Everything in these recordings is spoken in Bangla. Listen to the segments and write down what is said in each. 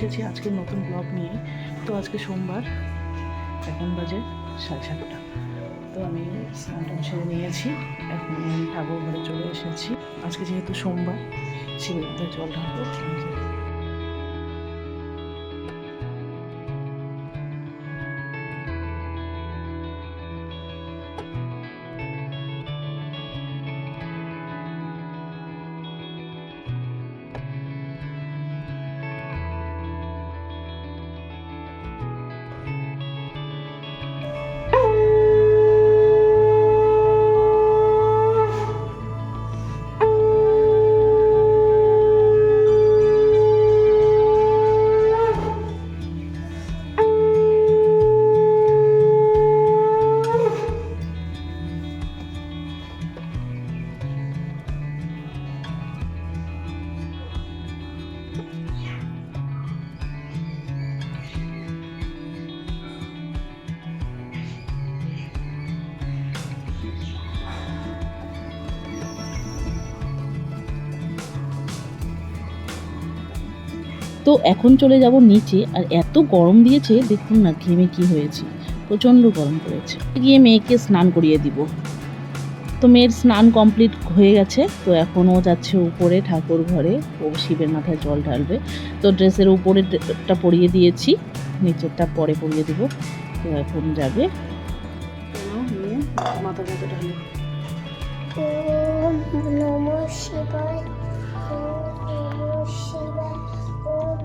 এসেছি আজকে নতুন ব্লগ নিয়ে। তো আজকে সোমবার, এখন বাজে সাড়ে সাতটা। তো আমি স্নানটা সেরে নিয়েছি, এখন ঠাকুর ঘরে চলে এসেছি। আজকে যেহেতু সোমবার শিবের জল ঢালবো তো এখন চলে যাব নিচে আর এত গরম দিয়েছে দেখুন না ঘেমে কি হয়েছে। প্রচণ্ড গরম পড়েছে। গিয়ে মেয়েকে স্নান করিয়ে দিব। তো মেয়ের স্নান কমপ্লিট হয়ে গেছে তো এখন ও যাচ্ছে উপরে ঠাকুর ঘরে। ও শিবের মাথায় জল ঢালবে। তো ড্রেসের উপরেরটা পরিয়ে দিয়েছি নিচেরটা পরে পরিয়ে দিব। তো এখন যাবে। মাথা ঢালো। শিবায় শিবায়।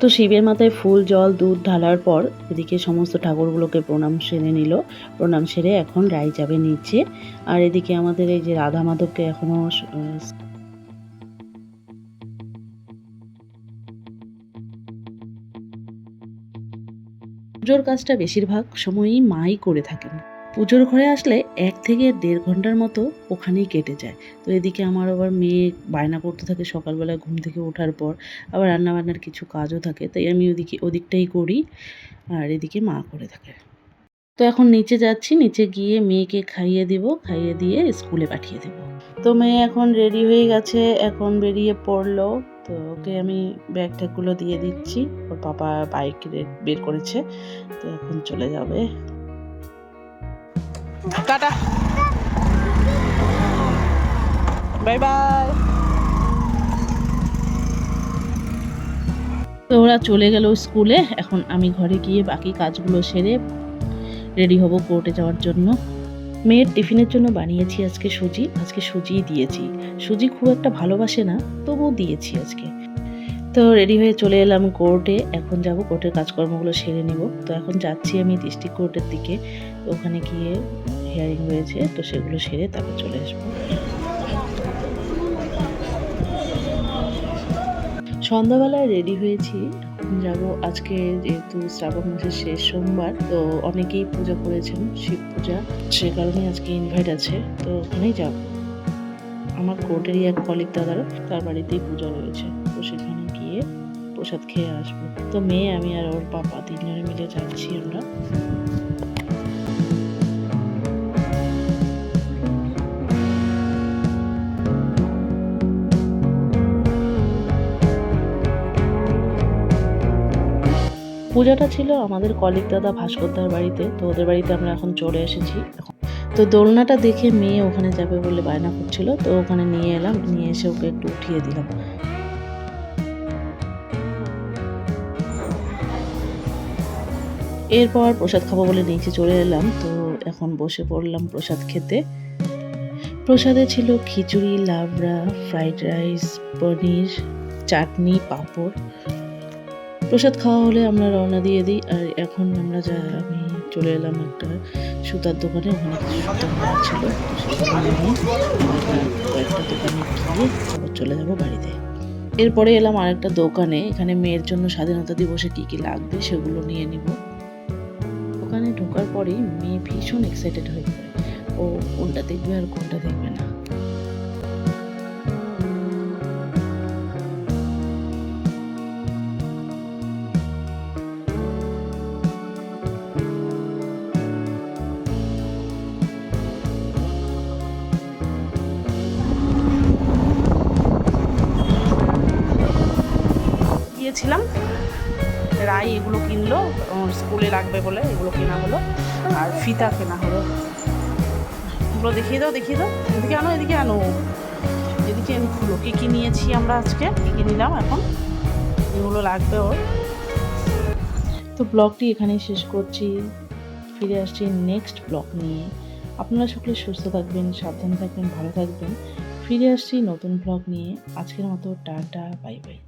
তো শিবের মাথায় ফুল জল দুধ ঢালার পর এদিকে সমস্ত ঠাকুরগুলোকে প্রণাম সেরে নিল। প্রণাম সেরে এখন রায় যাবে নিচে। আর এদিকে আমাদের এই যে রাধা মাধবকে এখনও আহ, পুজোর কাজটা বেশিরভাগ সময়ই মাই করে থাকেন। পুজোর ঘরে আসলে এক থেকে দেড় ঘণ্টার মতো ওখানেই কেটে যায়। তো এদিকে আমার আবার মেয়ে বায়না করতে থাকে সকালবেলা ঘুম থেকে ওঠার পর, আবার রান্নাবান্নার কিছু কাজও থাকে, তাই আমি ওদিকে, ওদিকটাই করি আর এদিকে মা করে থাকে। তো এখন নিচে যাচ্ছি, নিচে গিয়ে মেয়েকে খাইয়ে দিব, খাইয়ে দিয়ে স্কুলে পাঠিয়ে দেব। তো মেয়ে এখন রেডি হয়ে গেছে, এখন বেরিয়ে পড়ল। তো ওকে আমি ব্যাগ ট্যাগগুলো দিয়ে দিচ্ছি, ওর পাপা বাইক বের করেছে, তো এখন চলে যাবে। টাটা। বাই বাই তো ওরা চলে গেল স্কুলে। এখন আমি ঘরে গিয়ে বাকি কাজগুলো সেরে রেডি হব কোর্টে যাওয়ার জন্য। মেয়ের টিফিনের জন্য বানিয়েছি আজকে সুজি। আজকে সুজিই দিয়েছি। সুজি খুব একটা ভালোবাসে না, তবুও দিয়েছি আজকে। তো রেডি হয়ে চলে এলাম কোর্টে এখন যাব কোর্টের কাজকর্মগুলো সেরে নেব। তো এখন যাচ্ছি আমি ডিস্ট্রিক্ট কোর্টের দিকে। ওখানে গিয়ে হিয়ারিং রয়েছে তো সেগুলো সেরে তারপর চলে আসব। সন্ধ্যাবেলায় রেডি হয়েছি। যাব, আজকে যেহেতু শ্রাবণ মাসের শেষ সোমবার, তো অনেকেই পূজা করেছেন, শিব পূজা। সে কারণে আজকে ইনভাইট আছে। তো ওখানেই যাব। আমার কোর্টেরই এক কলিক দাদার তার বাড়িতেই পূজা রয়েছে। প্রসাদ খেয়ে আসব। তো মেয়ে, আমি আর ওর পাপা তিনজনে মিলে যাচ্ছি আমরা। পূজাটা ছিল আমাদের কলিক দাদা ভাস্করদার বাড়িতে, তো ওদের বাড়িতে আমরা এখন চলে এসেছি। তো দোলনাটা দেখে মেয়ে ওখানে যাবে বলে বায়না করছিল, তো ওখানে নিয়ে এলাম, নিয়ে এসে ওকে একটু উঠিয়ে দিলাম। এরপর প্রসাদ খাব বলে নিচে চলে এলাম। তো এখন বসে পড়লাম প্রসাদ খেতে। প্রসাদে ছিল খিচুড়ি, লাবড়া, ফ্রাইড রাইস, পনির, চাটনি, পাঁপড়। প্রসাদ খাওয়া হলে আমরা রওনা দিয়ে দিই। আর এখন আমরা যা, আমি চলে এলাম একটা সুতার দোকানে। ওখানে কিছু সুতা ছিল। কয়েকটা দোকানে গিয়ে আবার চলে যাব বাড়িতে। এরপরে এলাম আরেকটা দোকানে। এখানে মেয়ের জন্য স্বাধীনতা দিবসে কী কী লাগবে সেগুলো নিয়ে নিব। ওখানে ঢোকার পরেই মেয়ে ভীষণ এক্সাইটেড হয়ে পড়ে। ও কোনটা দেখবে আর কোনটা দেখবে না। গিয়েছিলাম। রাই এগুলো কিনলো স্কুলে লাগবে বলে এগুলো কেনা হলো, আর ফিতা কেনা হলো। এগুলো দেখিয়ে দাও দেখিয়ে দাও। এদিকে আনো এদিকে আনো। এদিকে আমি খুলো, কী কী নিয়েছি আমরা আজকে, কী কী নিলাম এখন, এগুলো লাগবে ওর। তো ব্লগটি এখানেই শেষ করছি। ফিরে আসছি নেক্সট ব্লগ নিয়ে। আপনারা সকলে সুস্থ থাকবেন, সাবধানে থাকবেন, ভালো থাকবেন। ফিরে আসছি নতুন ব্লগ নিয়ে। আজকের মতো টাটা, বাই বাই।